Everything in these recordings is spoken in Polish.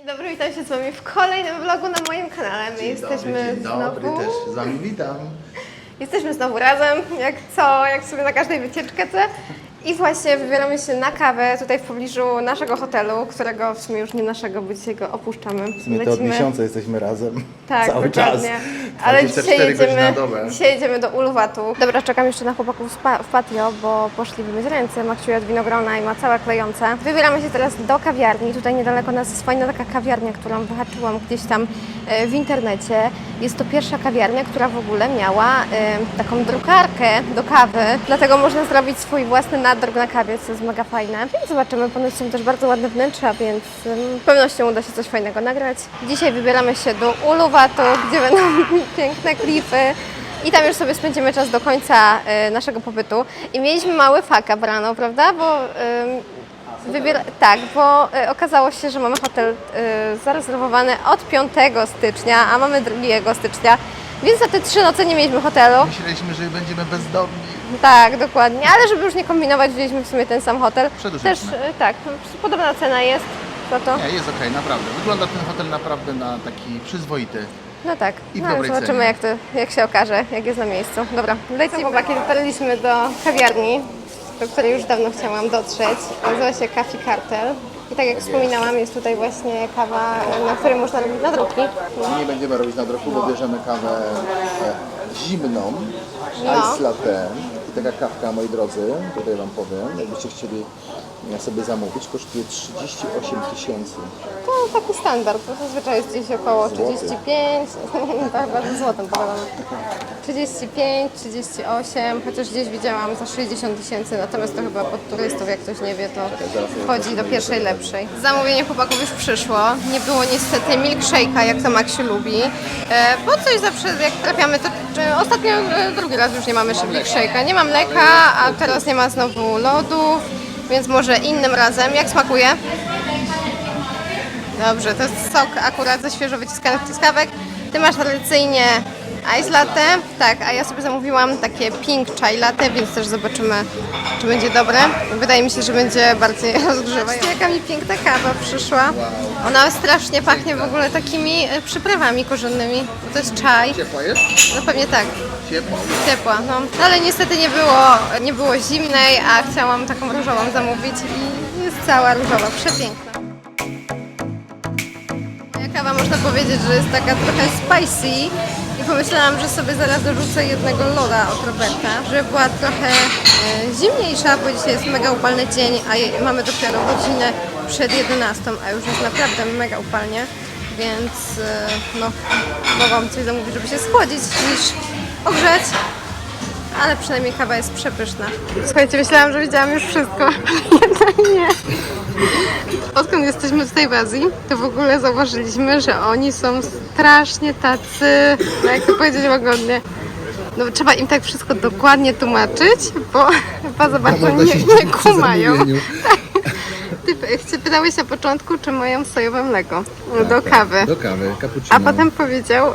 Dzień dobry, witam się z Wami w kolejnym vlogu na moim kanale. My jesteśmy Dzień dobry, znowu... też z Wami witam. Jesteśmy znowu razem, jak co, jak sobie na każdej wycieczce. I właśnie wybieramy się na kawę tutaj w pobliżu naszego hotelu, którego w sumie już nie naszego, bo dzisiaj go opuszczamy. W sumie to od miesiąca jesteśmy razem. Tak, Cały czas. dokładnie. Ale 24 dzisiaj jedziemy, dzisiaj jedziemy do Uluwatu. Dobra, czekam jeszcze na chłopaków w pa- w patio, bo poszli wymyć ręce. Maksiu jadł winogrona i ma całe klejące. Wybieramy się teraz do kawiarni. Tutaj niedaleko nas jest fajna taka kawiarnia, którą wyhaczyłam gdzieś tam e, w internecie. Jest to pierwsza kawiarnia, która w ogóle miała e, taką drukarkę do kawy. Dlatego można zrobić swój własny nadruk na kawie, co jest mega fajne. Więc zobaczymy. Ponoć są też bardzo ładne wnętrza, więc z pewnością uda się coś fajnego nagrać. Dzisiaj wybieramy się do Uluwatu, gdzie będą piękne klipy. I tam już sobie spędzimy czas do końca e, naszego pobytu. I mieliśmy mały faka rano, prawda? Bo em, wybiera... tak, bo e, okazało się, że mamy hotel e, zarezerwowany od 5 stycznia, a mamy 2 stycznia. Więc na te trzy noce nie mieliśmy hotelu. Myśleliśmy, że będziemy bezdomni. Tak, dokładnie, ale żeby już nie kombinować, wzięliśmy w sumie ten sam hotel. Przedłużyliśmy. Też, e, tak, podobna cena jest za to. Nie, jest okej, naprawdę. Wygląda ten hotel naprawdę na taki przyzwoity. No tak, I w no, dobrej zobaczymy cenie. jak, to, jak się okaże, jak jest na miejscu. Dobra, lecimy. Chłopaki, dotarliśmy do kawiarni, do której już dawno chciałam dotrzeć. Nazywa się Coffee Cartel. I tak jak wspominałam, jest tutaj właśnie kawa, na której można robić nadrobki. Nie będziemy robić na bo bierzemy kawę e, zimną, No. ice latte. Taka kawka, moi drodzy, tutaj Wam powiem, jakbyście chcieli sobie zamówić, kosztuje 38 tysięcy. To taki standard, to zazwyczaj jest gdzieś około Złoty. 35, to chyba ze złotem podawamy. 35, 38, chociaż gdzieś widziałam za 60 tysięcy, natomiast to chyba pod turystów, jak ktoś nie wie, to wchodzi do pierwszej lepszej. Zamówienie chłopaków już przyszło, nie było niestety milkshake'a, jak to Maksiu lubi, e, bo coś zawsze jak trafiamy, to czy ostatnio e, drugi raz już nie mamy milkshake'a, nie ma mleka, a teraz nie ma znowu lodów, więc może innym razem. Jak smakuje? Dobrze, to jest sok akurat ze świeżo wyciskanych truskawek. Ty masz tradycyjnie ice latte, tak, a ja sobie zamówiłam takie pink chai latte, więc też zobaczymy, czy będzie dobre. Wydaje mi się, że będzie bardziej rozgrzewające. Jaka mi piękna kawa przyszła. Ona strasznie pachnie w ogóle takimi e, przyprawami korzennymi, bo to jest czaj. Ciepła jest? No pewnie tak. Ciepła. Ciepła, no. Ale niestety nie było, nie było zimnej, a chciałam taką różową zamówić i jest cała różowa, przepiękna. Moja kawa można powiedzieć, że jest taka trochę spicy i pomyślałam, że sobie zaraz dorzucę jednego loda od Roberta, żeby była trochę e, zimniejsza, bo dzisiaj jest mega upalny dzień, a mamy dopiero godzinę przed 11, a już jest naprawdę mega upalnie, więc e, no, mogłam coś zamówić, żeby się schłodzić niż ogrzeć. Ale przynajmniej kawa jest przepyszna. Słuchajcie, myślałam, że widziałam już wszystko, ale nie. Odkąd jesteśmy w Azji, to w ogóle zauważyliśmy, że oni są strasznie tacy, no jak to powiedzieć łagodnie, no trzeba im tak wszystko dokładnie tłumaczyć, bo chyba za bardzo nie, nie kumają. Ty pytałeś na początku, czy mają sojowe mleko do kawy. Do kawy, cappuccino. A potem powiedział,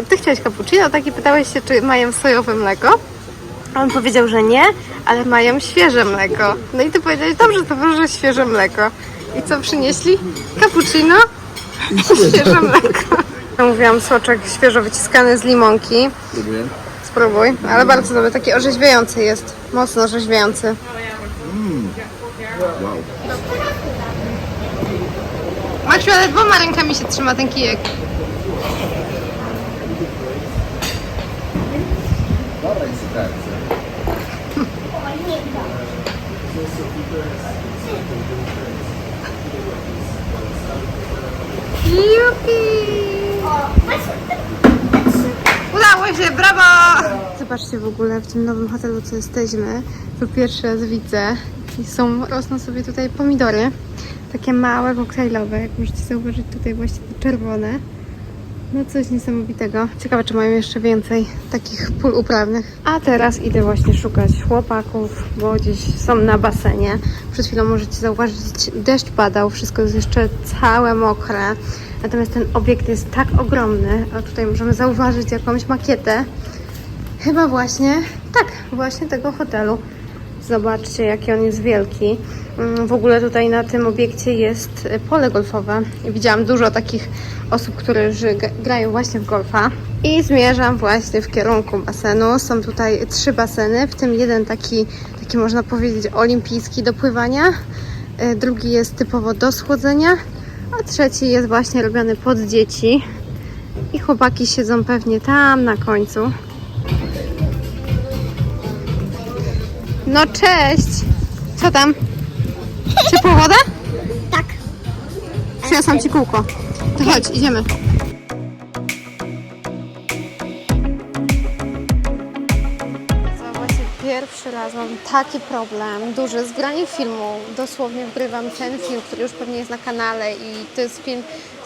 y, ty chciałeś cappuccino, tak i pytałeś się, czy mają sojowe mleko. A On powiedział, że nie, ale mają świeże mleko. No i ty powiedziałeś, dobrze, to proszę świeże mleko. I co przynieśli? Cappuccino i świeże mleko. Ja mówiłam soczek świeżo wyciskany z limonki. Próbuję. Spróbuj, ale bardzo dobry, taki orzeźwiający jest. Mocno orzeźwiający. Wow. Maciu, ale dwoma rękami się trzyma ten kijek. Dobra insydencja. Jupi! Udało się, brawo! Zobaczcie w ogóle w tym nowym hotelu, co jesteśmy. To pierwszy raz widzę. I są, rosną sobie tutaj pomidory. Takie małe, koktajlowe, jak możecie zauważyć tutaj właśnie te czerwone. No coś niesamowitego. Ciekawe, czy mają jeszcze więcej takich pól uprawnych. A teraz idę właśnie szukać chłopaków, bo gdzieś są na basenie. Przed chwilą możecie zauważyć, deszcz padał, wszystko jest jeszcze całe mokre. Natomiast ten obiekt jest tak ogromny, a tutaj możemy zauważyć jakąś makietę. Chyba właśnie, tak, właśnie tego hotelu. Zobaczcie, jaki on jest wielki. Mm, W ogóle tutaj na tym obiekcie jest pole golfowe. Widziałam dużo takich osób, które grają właśnie w golfa. I zmierzam właśnie w kierunku basenu. Są tutaj trzy baseny, w tym jeden taki, taki można powiedzieć olimpijski do pływania. Y, Drugi jest typowo do schłodzenia, a trzeci jest właśnie robiony pod dzieci. I chłopaki siedzą pewnie tam na końcu. No cześć! Co tam? Ciepła woda? Tak. Przyniosłam ci kółko. To chodź, idziemy. Właśnie pierwszy raz mam taki problem, duży, z graniem filmu. Dosłownie wgrywam ten film, który już pewnie jest na kanale i to jest film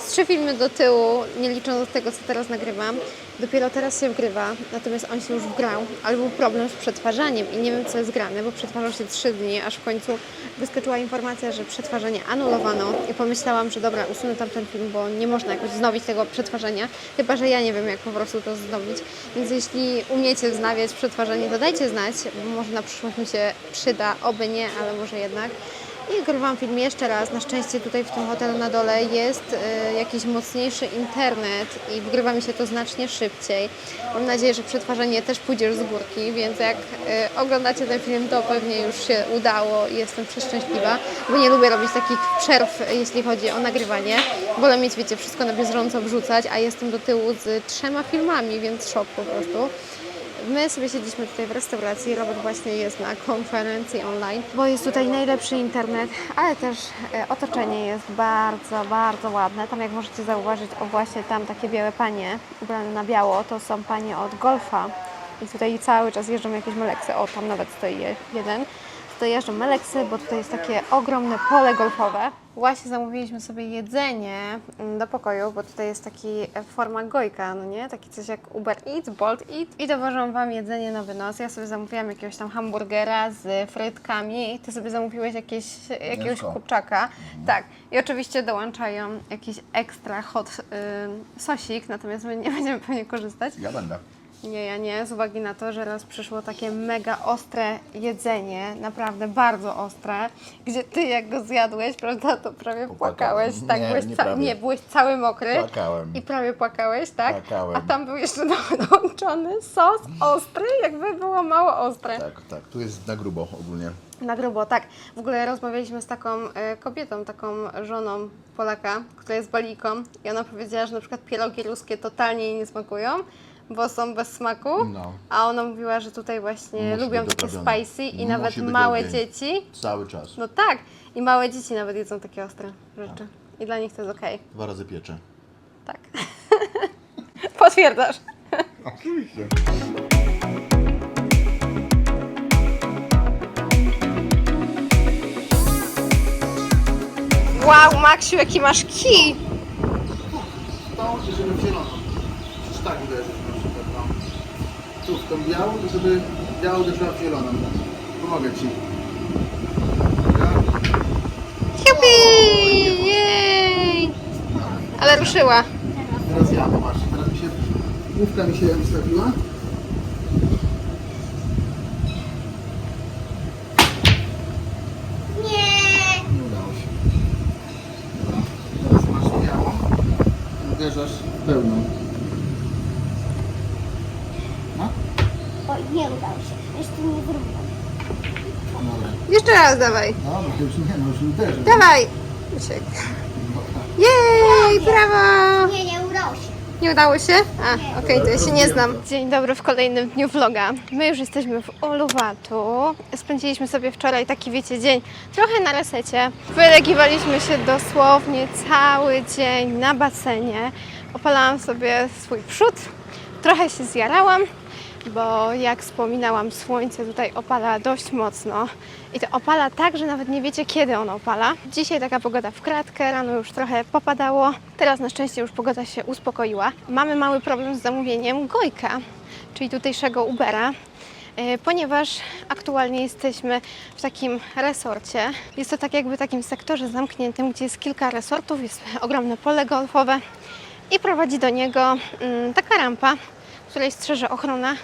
trzy filmy do tyłu, nie licząc tego, co teraz nagrywam. Dopiero teraz się wgrywa, natomiast on się już wgrał, ale był problem z przetwarzaniem i nie wiem, co jest grane, bo przetwarzał się trzy dni, aż w końcu wyskoczyła informacja, że przetwarzanie anulowano i pomyślałam, że dobra, usunę tamten film, bo nie można jakoś wznowić tego przetwarzania, chyba, że ja nie wiem, jak po prostu to wznowić. Więc jeśli umiecie wznawiać przetwarzanie, to dajcie znać, bo może na przyszłość mi się przyda, oby nie, ale może jednak. I grywam film jeszcze raz. Na szczęście tutaj w tym hotelu na dole jest e, jakiś mocniejszy internet i wgrywa mi się to znacznie szybciej. Mam nadzieję, że przetwarzanie też pójdzie już z górki, więc jak e, oglądacie ten film, to pewnie już się udało i jestem przeszczęśliwa, bo nie lubię robić takich przerw, jeśli chodzi o nagrywanie. Wolę mieć, wiecie, wszystko na bieżąco wrzucać, a jestem do tyłu z trzema filmami, więc szok po prostu. My sobie siedzieliśmy tutaj w restauracji, Robert właśnie jest na konferencji online, bo jest tutaj najlepszy internet, ale też e, otoczenie jest bardzo, bardzo ładne. Tam jak możecie zauważyć, o właśnie tam takie białe panie ubrane na biało, to są panie od golfa. I tutaj cały czas jeżdżą jakieś meleksy. O, tam nawet stoi je- jeden. Tutaj jeżdżą meleksy, bo tutaj jest takie ogromne pole golfowe. Właśnie zamówiliśmy sobie jedzenie mm, do pokoju, bo tutaj jest taki e, forma gojka, no nie? Taki coś jak Uber Eats, Bolt Eats. I dowożą Wam jedzenie na wynos. Ja sobie zamówiłam jakiegoś tam hamburgera z frytkami. Ty sobie zamówiłeś jakieś, jakiegoś Mięsko. kurczaka. Tak. I oczywiście dołączają jakiś ekstra hot y, sosik, natomiast my nie będziemy pewnie korzystać. Ja będę. Nie, ja nie, z uwagi na to, że raz przyszło takie mega ostre jedzenie, naprawdę bardzo ostre, gdzie ty jak go zjadłeś, prawda, to prawie Popłakałem. płakałeś, tak, Nie, byłeś nie prawie. nie, byłeś cały mokry Płakałem. i prawie płakałeś, tak? Płakałem. A tam był jeszcze do- dołączony sos ostry, jakby było mało ostre. Tak, tak. Tu jest na grubo ogólnie. Na grubo, tak. W ogóle rozmawialiśmy z taką e, kobietą, taką żoną Polaka, która jest baliką i ona powiedziała, że na przykład pierogi ruskie totalnie jej nie smakują, bo są bez smaku, No. a ona mówiła, że tutaj właśnie Musi lubią być takie doprawione. spicy i Musi nawet być małe ogień. dzieci, Cały czas. no tak, i małe dzieci nawet jedzą takie ostre rzeczy. I dla nich to jest okej, Dwa razy piecze. tak. Potwierdzasz. Oczywiście. Wow, Maksiu, jaki masz kij! Stało się, żeby w zieloną. Przecież tak uderzyć na przykład, no. Tą białą, to żeby biała uderzyła w zieloną. Pomogę Ci. Jupi! Jej! Ale ruszyła. Teraz ja, popatrz. Teraz mi się... Główka mi się ustawiła. Nie. Nie udało się. Dobra. Teraz masz białą. Uderzasz w pełną. No? O, nie udało się. Jeszcze nie wrócił. Dobra. Jeszcze raz dawaj. Dobra, to już nie, no już uderzę. Dawaj! Uciekł. Jej, brawo! Nie, nie udało się. Nie udało się? A, okej, to ja się nie znam. Dzień dobry w kolejnym dniu vloga. My już jesteśmy w Oluwatu. Spędziliśmy sobie wczoraj taki, wiecie, dzień trochę na resecie. Wylegiwaliśmy się dosłownie cały dzień na basenie. Opalałam sobie swój przód. Trochę się zjarałam, bo jak wspominałam, słońce tutaj opala dość mocno. I to opala tak, że nawet nie wiecie, kiedy ono opala. Dzisiaj taka pogoda w kratkę, rano już trochę popadało. Teraz na szczęście już pogoda się uspokoiła. Mamy mały problem z zamówieniem Gojka, czyli tutejszego Ubera. e, Ponieważ aktualnie jesteśmy w takim resorcie. Jest to tak jakby takim sektorze zamkniętym, gdzie jest kilka resortów, jest ogromne pole golfowe i prowadzi do niego mm, taka rampa, której strzeże ochrona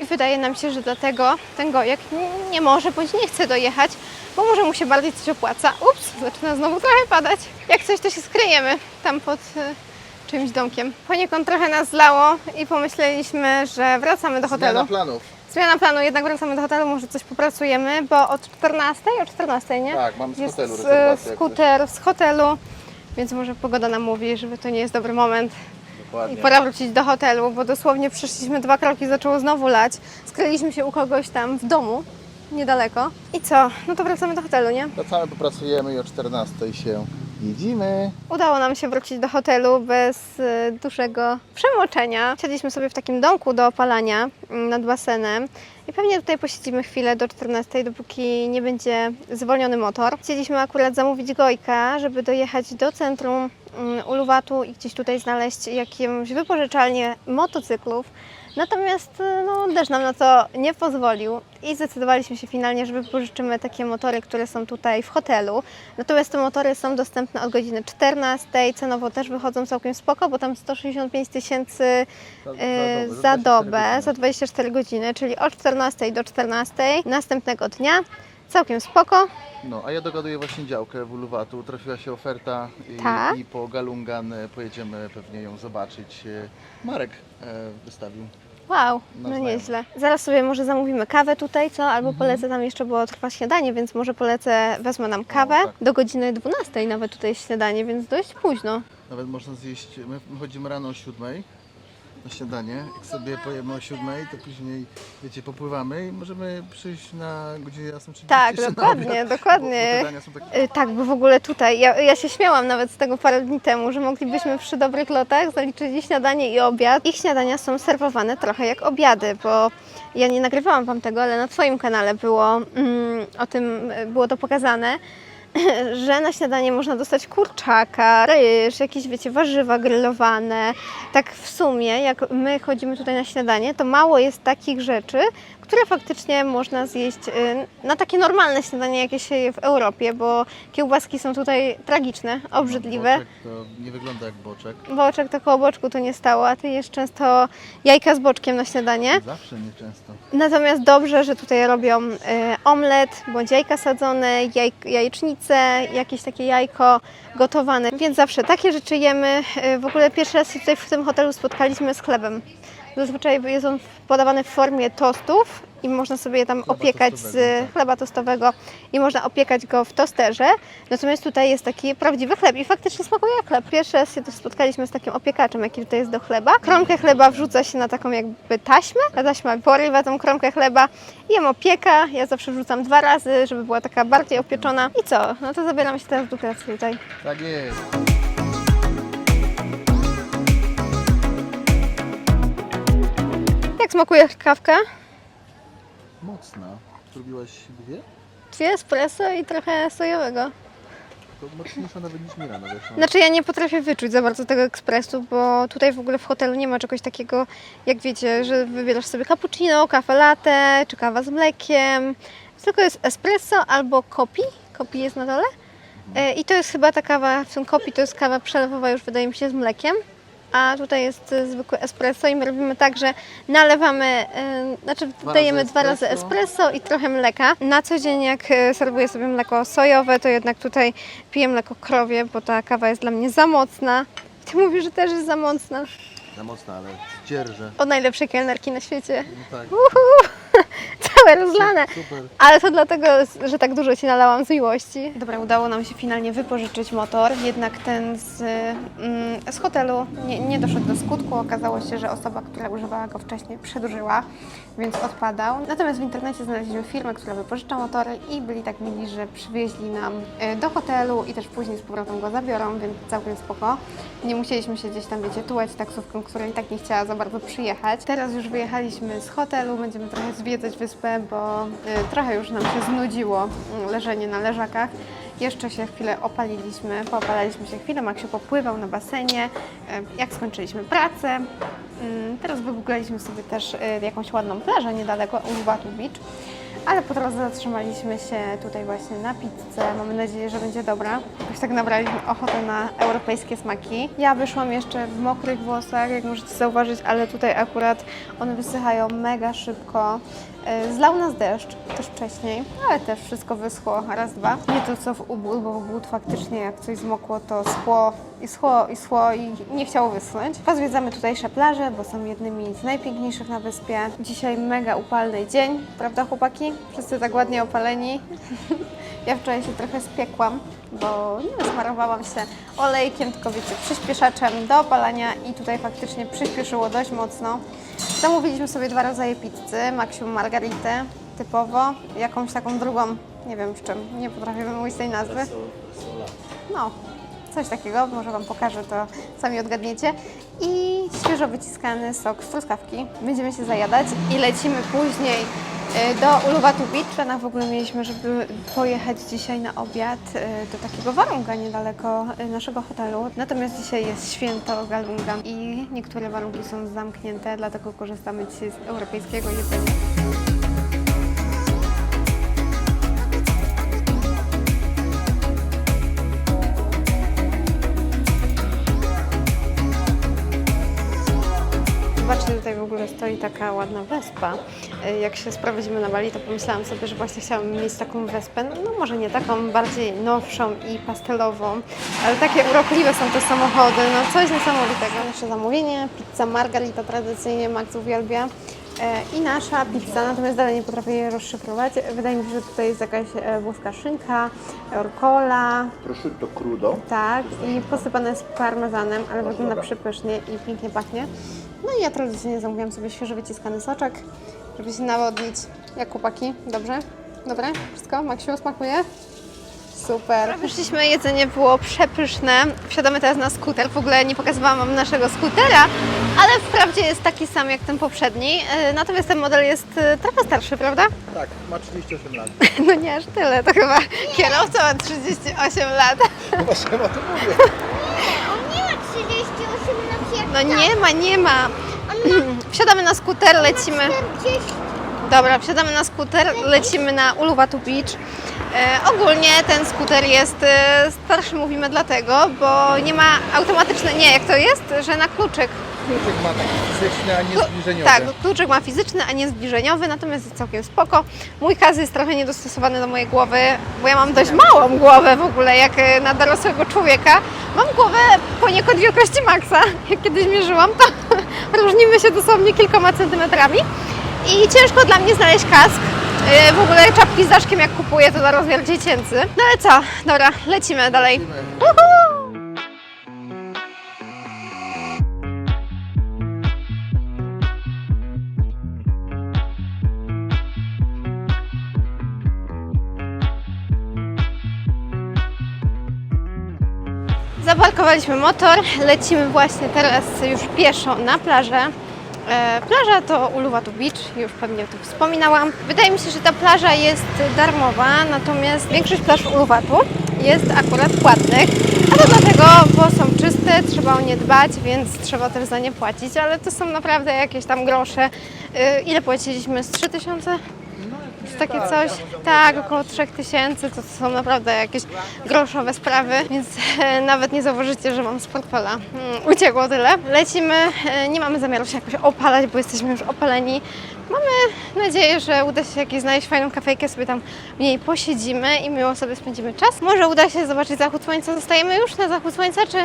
I wydaje nam się, że dlatego ten gojek nie może bądź nie chce dojechać, bo może mu się bardziej coś opłaca. Ups, zaczyna znowu trochę padać. Jak coś, to się skryjemy tam pod y, czymś domkiem. Poniekąd trochę nas zlało i pomyśleliśmy, że wracamy do hotelu. Zmiana planów. Zmiana planu, jednak wracamy do hotelu, może coś popracujemy, bo od 14, o 14, nie? Tak, mam z jest hotelu rezerwację skuter z hotelu, więc może pogoda nam mówi, że to nie jest dobry moment i Dokładnie. pora wrócić do hotelu, bo dosłownie przeszliśmy dwa kroki, zaczęło znowu lać. Skryliśmy się u kogoś tam w domu, niedaleko. I co? No to wracamy do hotelu, nie? Wracamy, popracujemy i o 14 się jedziemy. Udało nam się wrócić do hotelu bez e, dużego przemoczenia. Siedliśmy sobie w takim domku do opalania mm, nad basenem i pewnie tutaj posiedzimy chwilę do 14, dopóki nie będzie zwolniony motor. Chcieliśmy akurat zamówić gojka, żeby dojechać do centrum mm, Uluwatu i gdzieś tutaj znaleźć jakąś wypożyczalnię motocyklów. Natomiast e, no, deszcz nam na to nie pozwolił i zdecydowaliśmy się finalnie, że wypożyczymy takie motory, które są tutaj w hotelu. Natomiast te motory są dostępne od godziny 14. Cenowo też wychodzą całkiem spoko, bo tam 165 tysięcy e, za dobę, za 24 godziny, czyli od 14 do 14 następnego dnia. Całkiem spoko. No, a ja dogaduję właśnie działkę w Uluwatu. Trafiła się oferta i, i po Galungan e, pojedziemy pewnie ją zobaczyć. Marek e, wystawił. Wow, No, no nieźle. Zaraz sobie może zamówimy kawę tutaj, co? Albo Mhm. polecę tam jeszcze, bo trwa śniadanie, więc może polecę, wezmę nam kawę. tak. Do godziny 12 nawet tutaj śniadanie, więc dość późno. Nawet można zjeść, my chodzimy rano o 7 na śniadanie. Jak sobie pojemy o 7, to później, wiecie, popływamy i możemy przyjść na godzinę 8.30 Tak, jeszcze na dokładnie, obiad, dokładnie. Bo, bo te dania są takie... Y, Tak, bo w ogóle tutaj, ja, ja się śmiałam nawet z tego parę dni temu, że moglibyśmy przy dobrych lotach zaliczyć i śniadanie i obiad. Ich śniadania są serwowane trochę jak obiady, bo ja nie nagrywałam Wam tego, ale na Twoim kanale było mm, o tym, y, było to pokazane, że na śniadanie można dostać kurczaka, ryż, jakieś wiecie, warzywa grillowane. Tak w sumie, jak my chodzimy tutaj na śniadanie, to mało jest takich rzeczy, które faktycznie można zjeść y, na takie normalne śniadanie, jakie się je w Europie, bo kiełbaski są tutaj tragiczne, obrzydliwe. Boczek to nie wygląda jak boczek. Boczek to koło boczku tu nie stało, a ty jesz często jajka z boczkiem na śniadanie. Zawsze nieczęsto. Natomiast dobrze, że tutaj robią y, omlet, bądź jajka sadzone, jaj, jajecznicę, jakieś takie jajko gotowane, więc zawsze takie rzeczy jemy. Y, w ogóle pierwszy raz się tutaj w tym hotelu spotkaliśmy z chlebem. Zazwyczaj jest on podawany w formie tostów i można sobie je tam Chleba opiekać z tak. chleba tostowego i można opiekać go w tosterze. Natomiast tutaj jest taki prawdziwy chleb i faktycznie smakuje jak chleb. Pierwszy raz się też spotkaliśmy z takim opiekaczem, jaki tutaj jest do chleba. Kromkę chleba wrzuca się na taką jakby taśmę, ta taśma porywa tą kromkę chleba i ją opieka. Ja zawsze wrzucam dwa razy, żeby była taka bardziej opieczona. I co? No to zabieram się teraz do pracy tutaj. Tak jest. Jak smakuje kawka? Mocna. Zrobiłaś dwie? Dwie espresso i trochę sojowego. To mocniejsza nawet niż Milano, wiesz? no. Znaczy ja nie potrafię wyczuć za bardzo tego ekspresu, bo tutaj w ogóle w hotelu nie ma czegoś takiego, jak wiecie, że wybierasz sobie cappuccino, kawę latte czy kawa z mlekiem. Tylko jest espresso albo kopi. Kopi jest na dole. E, I to jest chyba ta kawa, w tym kopi to jest kawa przelewowa już wydaje mi się z mlekiem. A tutaj jest e, zwykły espresso i my robimy tak, że nalewamy, e, znaczy Dwa dajemy razy dwa razy espresso. i trochę mleka. Na co dzień jak e, serwuję sobie mleko sojowe, to jednak tutaj piję mleko krowie, bo ta kawa jest dla mnie za mocna. Ty mówisz, że też jest za mocna. Za mocna, ale zdzierżę. Od najlepszej kelnerki na świecie. No tak, Uhu, całe rozlane. super. Ale to dlatego, że tak dużo Ci nalałam z miłości. Dobra, udało nam się finalnie wypożyczyć motor, jednak ten z, mm, z hotelu nie, nie doszedł do skutku. Okazało się, że osoba, która używała go wcześniej przedłużyła, więc odpadał. Natomiast w internecie znaleźliśmy firmę, która wypożycza motory i byli tak mili, że przywieźli nam e, do hotelu i też później z powrotem go zabiorą, więc całkiem spoko. Nie musieliśmy się gdzieś tam, wiecie, tułać taksówką, która i tak nie chciała za bardzo przyjechać. Teraz już wyjechaliśmy z hotelu, będziemy trochę zwiedzać wyspę, bo y, trochę już nam się znudziło mm, leżenie na leżakach. Jeszcze się chwilę opaliliśmy, poopalaliśmy się chwilę, Maksiu popływał na basenie, y, jak skończyliśmy pracę. Mm, Teraz wygooglaliśmy sobie też y, jakąś ładną plażę niedaleko Uluwatu Beach. ale po drodze zatrzymaliśmy się tutaj właśnie na pizzę. Mamy nadzieję, że będzie dobra. Już tak nabraliśmy ochotę na europejskie smaki. Ja wyszłam jeszcze w mokrych włosach, jak możecie zauważyć, ale tutaj akurat one wysychają mega szybko. E, Zlał nas deszcz też wcześniej, ale też wszystko wyschło raz, dwa. Nie to co w ubód, bo w ubód faktycznie jak coś zmokło, to schło i schło i schło i nie chciało wyschnąć. Pozwiedzamy tutejsze plaże, bo są jednymi z najpiękniejszych na wyspie. Dzisiaj mega upalny dzień, prawda chłopaki? Wszyscy tak ładnie opaleni. Ja wczoraj się trochę spiekłam, bo nie smarowałam się olejkiem, tylko wiecie, przyspieszaczem do opalania i tutaj faktycznie przyspieszyło dość mocno. Zamówiliśmy sobie dwa rodzaje pizzy, Maxium Margaritę typowo, jakąś taką drugą, nie wiem z czym, nie potrafię wymówić tej nazwy. No, coś takiego, może Wam pokażę, to sami odgadniecie. I świeżo wyciskany sok z truskawki. Będziemy się zajadać i lecimy później do Uluwatu Beach. W ogóle mieliśmy, żeby pojechać dzisiaj na obiad e, do takiego warunka niedaleko e, naszego hotelu. Natomiast dzisiaj jest święto Galunga i niektóre warunki są zamknięte, dlatego korzystamy dzisiaj z europejskiego jedzenia. Stoi taka ładna wyspa. E, Jak się sprowadzimy na Bali, to pomyślałam sobie, że właśnie chciałabym mieć taką wyspę, no może nie taką, bardziej nowszą i pastelową, ale takie urokliwe są te samochody, no coś niesamowitego. Nasze zamówienie, pizza margarita tradycyjnie Max uwielbia. E, I nasza pizza, natomiast dalej nie potrafię jej rozszyfrować. Wydaje mi się, że tutaj jest jakaś e, włoska szynka, rucola, Prosciutto crudo. tak, i posypane jest parmezanem, ale wygląda przepysznie i pięknie pachnie. No i ja tradycyjnie zamówiłam sobie świeżo wyciskany soczek, żeby się nawodnić. Jak chłopaki? Dobrze? Dobre? Wszystko? Maksiu, smakuje? Super. Wyszliśmy, jedzenie było przepyszne. Wsiadamy teraz na skuter. W ogóle nie pokazywałam Wam naszego skutera, ale wprawdzie jest taki sam jak ten poprzedni. E, Natomiast ten model jest e, trochę starszy, prawda? Tak, ma 38 lat. No nie aż tyle, to chyba kierowca ma 38 lat. No właśnie o tym mówię. No nie ma, nie ma. Wsiadamy na skuter, lecimy. 40. Dobra, wsiadamy na skuter, lecimy na Uluwatu Beach. E, ogólnie ten skuter jest e, starszy, mówimy dlatego, bo nie ma automatyczne, nie, jak to jest, że na kluczyk. Kluczyk ma taki fizyczny, a nie zbliżeniowy. Tak, kluczyk ma fizyczny, a nie zbliżeniowy, natomiast jest całkiem spoko. Mój kaz jest trochę niedostosowany do mojej głowy, bo ja mam dość małą głowę w ogóle, jak e, na dorosłego człowieka. Mam głowę poniekąd wielkości Maxa. Jak kiedyś mierzyłam, to różnimy się dosłownie kilkoma centymetrami. I ciężko dla mnie znaleźć kask. E, W ogóle czapki z daszkiem jak kupuję to na rozmiar dziecięcy. No ale co, dobra, lecimy dalej. Uhu! Zaparkowaliśmy motor, lecimy właśnie teraz już pieszo na plażę. E, plaża to Uluwatu Beach, już pewnie o tym wspominałam. Wydaje mi się, że ta plaża jest darmowa, natomiast większość plaż Uluwatu jest akurat płatnych. A to dlatego, bo są czyste, trzeba o nie dbać, więc trzeba też za nie płacić, ale to są naprawdę jakieś tam grosze. E, ile płaciliśmy? Z 3000? Takie coś? Tak, około 3000 to są naprawdę jakieś groszowe sprawy, więc e, nawet nie zauważycie, że mam z portfela mm, uciekło tyle. Lecimy, e, nie mamy zamiaru się jakoś opalać, bo jesteśmy już opaleni. Mamy nadzieję, że uda się jakieś znaleźć fajną kafejkę, sobie tam w niej posiedzimy i miło sobie spędzimy czas. Może uda się zobaczyć zachód słońca. Zostajemy już na zachód słońca, czy...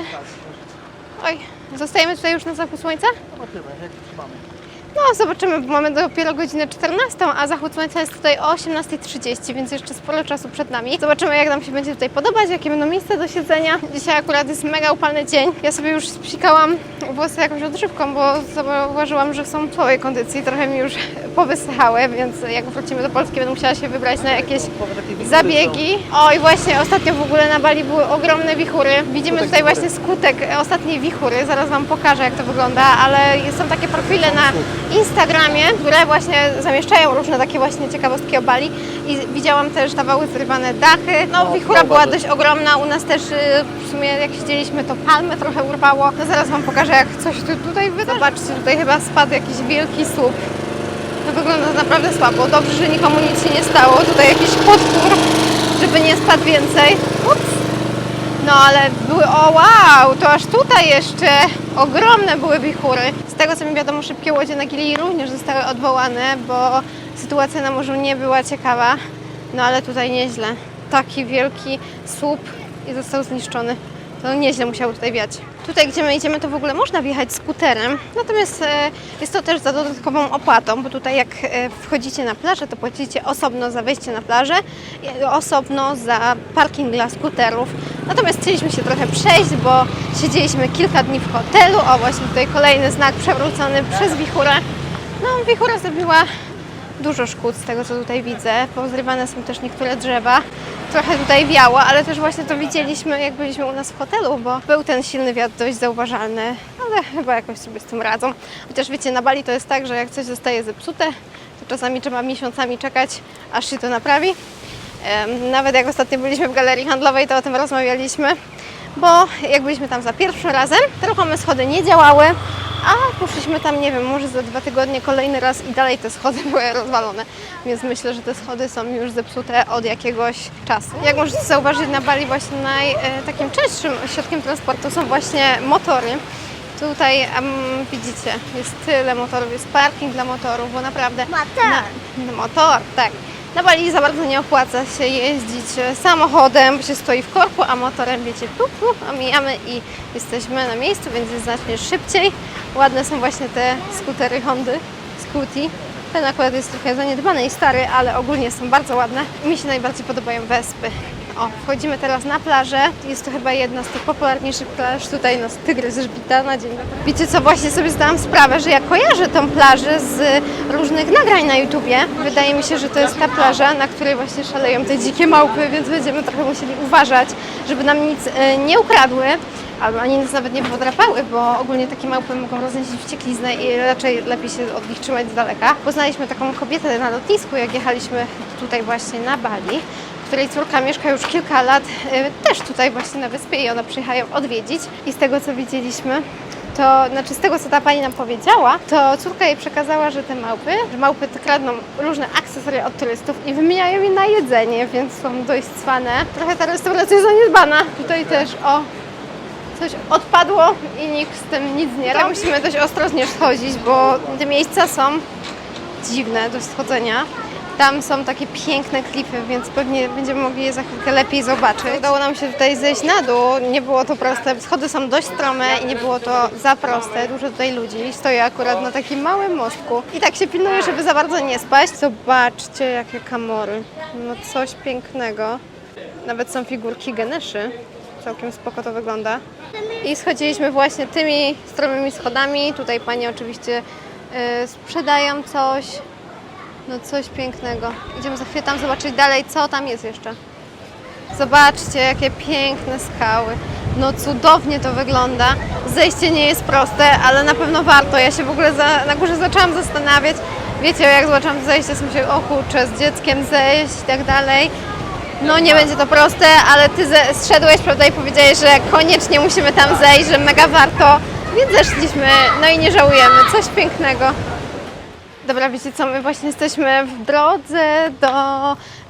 Oj, zostajemy tutaj już na zachód słońca? Zobaczymy, jak trzymamy. No, zobaczymy, bo mamy dopiero godzinę 14, a zachód słońca jest tutaj o 18.30, więc jeszcze sporo czasu przed nami. Zobaczymy, jak nam się będzie tutaj podobać, jakie będą miejsca do siedzenia. Dzisiaj akurat jest mega upalny dzień. Ja sobie już spsikałam włosy jakąś odżywką, bo zauważyłam, że są w słabej kondycji. Trochę mi już powysychały, więc jak wrócimy do Polski, będę musiała się wybrać na jakieś zabiegi. O i właśnie ostatnio w ogóle na Bali były ogromne wichury. Widzimy tutaj właśnie skutek ostatniej wichury. Zaraz Wam pokażę, jak to wygląda, ale są takie profile na Instagramie, które właśnie zamieszczają różne takie właśnie ciekawostki o Bali i widziałam też dawały zrywane dachy. No, No, wichura była dość ogromna, u nas też y, w sumie jak siedzieliśmy to palmy trochę urwało. No zaraz Wam pokażę jak coś tu, tutaj wydarzy. Zobaczcie, tutaj chyba spadł jakiś wielki słup. To wygląda naprawdę słabo. Dobrze, że nikomu nic się nie stało. Tutaj jakiś potwór, żeby nie spadł więcej. Ups. No ale były, o wow, to aż tutaj jeszcze ogromne były wichury. Z tego co mi wiadomo, szybkie łodzie na Gili również zostały odwołane, bo sytuacja na morzu nie była ciekawa. No ale tutaj nieźle. Taki wielki słup i został zniszczony. To nieźle musiało tutaj wiać. Tutaj, gdzie my idziemy, to w ogóle można wjechać skuterem, natomiast e, jest to też za dodatkową opłatą, bo tutaj jak e, wchodzicie na plażę, to płacicie osobno za wejście na plażę i osobno za parking dla skuterów. Natomiast chcieliśmy się trochę przejść, bo siedzieliśmy kilka dni w hotelu. O, właśnie tutaj kolejny znak przewrócony przez wichurę. No, wichura zrobiła dużo szkód z tego, co tutaj widzę. Pozrywane są też niektóre drzewa. Trochę tutaj wiało, ale też właśnie to widzieliśmy, jak byliśmy u nas w hotelu, bo był ten silny wiatr dość zauważalny, ale chyba jakoś sobie z tym radzą. Chociaż wiecie, na Bali to jest tak, że jak coś zostaje zepsute, to czasami trzeba miesiącami czekać, aż się to naprawi. Nawet jak ostatnio byliśmy w galerii handlowej, to o tym rozmawialiśmy, bo jak byliśmy tam za pierwszym razem, ruchome schody nie działały, a poszliśmy tam, nie wiem, może za dwa tygodnie kolejny raz i dalej te schody były rozwalone. Więc myślę, że te schody są już zepsute od jakiegoś czasu. Jak możecie zauważyć, na Bali właśnie naj, e, takim częstszym środkiem transportu są właśnie motory. Tutaj em, widzicie, jest tyle motorów, jest parking dla motorów, bo naprawdę... Motor. Na, motor, tak. Na Bali za bardzo nie opłaca się jeździć e, samochodem, bo się stoi w korku, a motorem wiecie, pu, pu, omijamy i jesteśmy na miejscu, więc jest znacznie szybciej. Ładne są właśnie te skutery Hondy, Scooty. Ten akurat jest trochę zaniedbany i stary, ale ogólnie są bardzo ładne. Mi się najbardziej podobają wespy. O, wchodzimy teraz na plażę. Jest to chyba jedna z tych popularniejszych plaż. Tutaj no, tygrys żbita na dzień dobry. Wiecie co, właśnie sobie zdałam sprawę, że ja kojarzę tą plażę z różnych nagrań na YouTubie. Wydaje mi się, że to jest ta plaża, na której właśnie szaleją te dzikie małpy, więc będziemy trochę musieli uważać, żeby nam nic e, nie ukradły. Albo ani nas nawet nie podrapały, bo ogólnie takie małpy mogą roznosić wściekliznę i raczej lepiej się od nich trzymać z daleka. Poznaliśmy taką kobietę na lotnisku, jak jechaliśmy tutaj właśnie na Bali, której córka mieszka już kilka lat y, też tutaj właśnie na wyspie i ona przyjechała ją odwiedzić. I z tego co widzieliśmy, to znaczy z tego co ta pani nam powiedziała, to córka jej przekazała, że te małpy, że małpy kradną różne akcesoria od turystów i wymieniają je na jedzenie, więc są dość cwane. Trochę ta restauracja jest zaniedbana. Tutaj też o coś odpadło i nikt z tym nic nie robi. Musimy dość ostrożnie schodzić, bo te miejsca są dziwne do schodzenia. Tam są takie piękne klify, więc pewnie będziemy mogli je za chwilkę lepiej zobaczyć. Udało nam się tutaj zejść na dół. Nie było to proste. Schody są dość strome i nie było to za proste. Dużo tutaj ludzi. Stoję akurat na takim małym mostku. I tak się pilnuję, żeby za bardzo nie spaść. Zobaczcie, jakie kamory. No coś pięknego. Nawet są figurki Geneszy. Całkiem spoko to wygląda. I schodziliśmy właśnie tymi stromymi schodami. Tutaj panie oczywiście y, sprzedają coś. No coś pięknego. Idziemy za chwilę tam zobaczyć dalej, co tam jest jeszcze. Zobaczcie, jakie piękne skały. No cudownie to wygląda. Zejście nie jest proste, ale na pewno warto. Ja się w ogóle za, na górze zaczęłam zastanawiać. Wiecie, jak zobaczyłam to zejście, sobie myślę, o kurczę, z dzieckiem zejść i tak dalej. No nie będzie to proste, ale ty ze, zszedłeś, prawda, i powiedziałeś, że koniecznie musimy tam zejść, że mega warto. Więc zeszliśmy, no i nie żałujemy. Coś pięknego. Dobra, wiecie co, my właśnie jesteśmy w drodze do...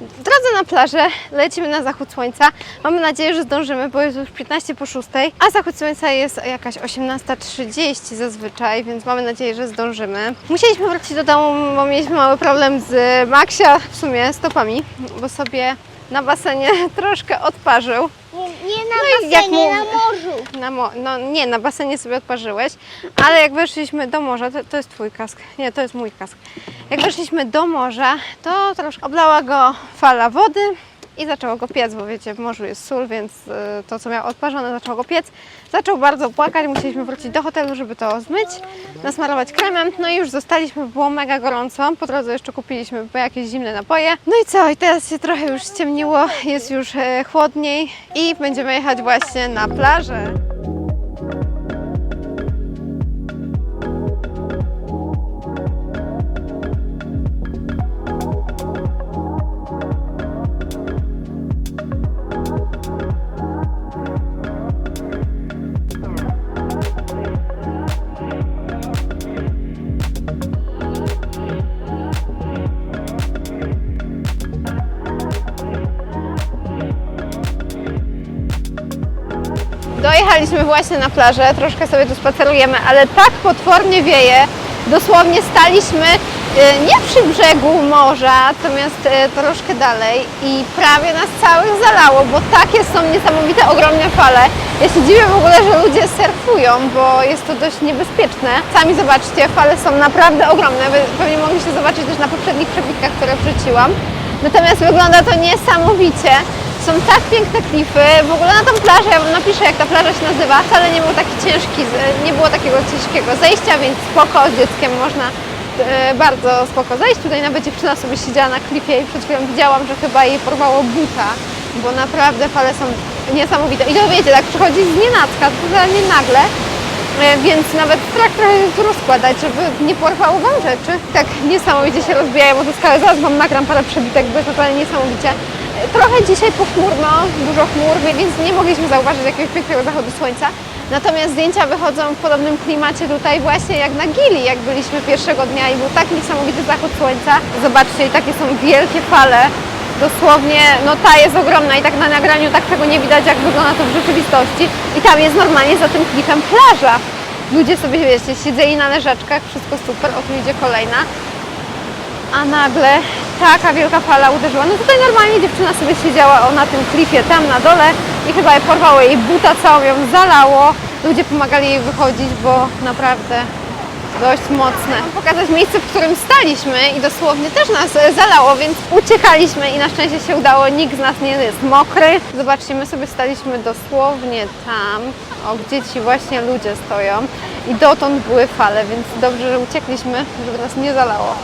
Drodze na plażę, lecimy na zachód słońca. Mamy nadzieję, że zdążymy, bo jest już 15 po 6, a zachód słońca jest jakaś 18.30 zazwyczaj, więc mamy nadzieję, że zdążymy. Musieliśmy wrócić do domu, bo mieliśmy mały problem z Maxia, w sumie stopami, bo sobie na basenie troszkę odparzył. Nie, nie na No i jak basenie, mów- na morzu. Na mo- no nie, na basenie sobie odparzyłeś, ale jak weszliśmy do morza, to, to jest twój kask, nie, to jest mój kask. Jak weszliśmy do morza, to troszkę oblała go fala wody i zaczęło go piec, bo wiecie, w morzu jest sól, więc y, to co miał odparzone zaczęło go piec. Zaczął bardzo płakać, musieliśmy wrócić do hotelu, żeby to zmyć, nasmarować kremem, no i już zostaliśmy, było mega gorąco. Po drodze jeszcze kupiliśmy jakieś zimne napoje. No i co, i teraz się trochę już ściemniło, jest już e, chłodniej i będziemy jechać właśnie na plażę. Przyjechaliśmy właśnie na plażę, troszkę sobie tu spacerujemy, ale tak potwornie wieje. Dosłownie staliśmy e, nie przy brzegu morza, natomiast e, troszkę dalej i prawie nas całych zalało, bo takie są niesamowite, ogromne fale. Ja się dziwię w ogóle, że ludzie surfują, bo jest to dość niebezpieczne. Sami zobaczcie, fale są naprawdę ogromne. Wy pewnie mogliście zobaczyć też na poprzednich przebitkach, które wrzuciłam. Natomiast wygląda to niesamowicie. Są tak piękne klify. W ogóle na tą plażę, ja Wam napiszę jak ta plaża się nazywa, wcale nie był taki ciężki, nie było takiego ciężkiego zejścia, więc spoko, z dzieckiem można e, bardzo spoko zejść. Tutaj nawet dziewczyna sobie siedziała na klifie i przed chwilą widziałam, że chyba jej porwało buta, bo naprawdę fale są niesamowite. I to wiecie, tak przychodzi z nienacka, totalnie nagle, E, więc nawet strach trochę jest rozkładać, żeby nie porwało Wam rzeczy. Tak niesamowicie się rozbijają o te skały. Zaraz Wam nagram parę przebitek, bo jest naprawdę niesamowicie. Trochę dzisiaj pochmurno, dużo chmur, więc nie mogliśmy zauważyć jakiegoś pięknego zachodu słońca. Natomiast zdjęcia wychodzą w podobnym klimacie tutaj właśnie jak na Gili, jak byliśmy pierwszego dnia i był tak niesamowity zachód słońca. Zobaczcie, i takie są wielkie fale. Dosłownie, no ta jest ogromna i tak na nagraniu tak tego nie widać, jak wygląda to w rzeczywistości. I tam jest normalnie za tym klifem plaża. Ludzie sobie, wiecie, siedzieli na leżaczkach, wszystko super, o tu idzie kolejna. A nagle taka wielka fala uderzyła. No tutaj normalnie dziewczyna sobie siedziała o, na tym klifie tam na dole i chyba porwało jej buta, całą ją zalało. Ludzie pomagali jej wychodzić, bo naprawdę dość mocne. Mam pokazać miejsce, w którym staliśmy i dosłownie też nas zalało, więc uciekaliśmy i na szczęście się udało. Nikt z nas nie jest mokry. Zobaczcie, my sobie staliśmy dosłownie tam, o gdzie ci właśnie ludzie stoją i dotąd były fale, więc dobrze, że uciekliśmy, żeby nas nie zalało.